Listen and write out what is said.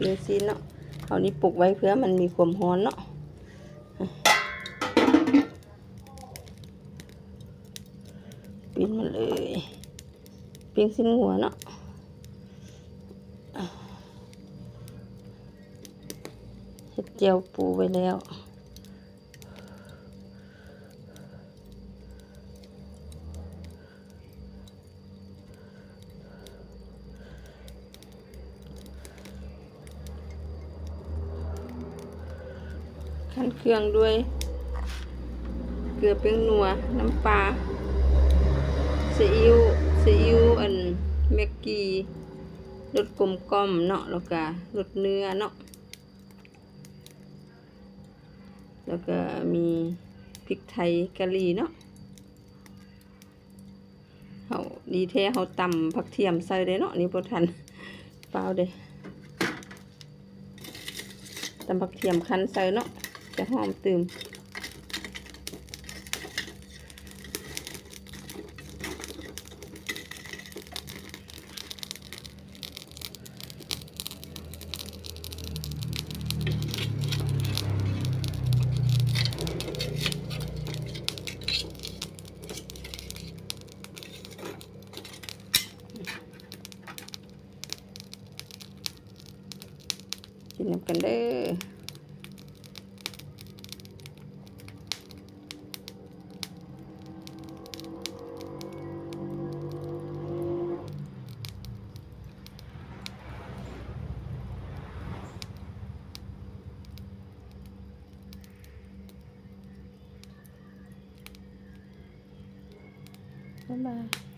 ปิ้งซีนเนาะเอานี้ปลุกไว้เพื่อมันมีความร้อนเนาะปิ้งมาเลยปิ้งสิ้นหัวเนาะเฮ็ดเจียวปูไปแล้ว ขั้นเครื่องด้วย เกลือเป็นนัว น้ำปลาซีอิ๊วซีอิ๊วอันเมกกี้รสกลมกล่อมเนาะแล้วก็รสเนื้อเนาะแล้วก็มีพริกไทยกะหรี่เนาะเฮาดีแท้เฮาตำผักเทียมใส่ได้เนาะนี่บ่ทันเปล่าเด้ตำผักเทียมคั้นใส่เนาะ จะหอมตื่มกินน้ำกันเด้อ บ๊ายบาย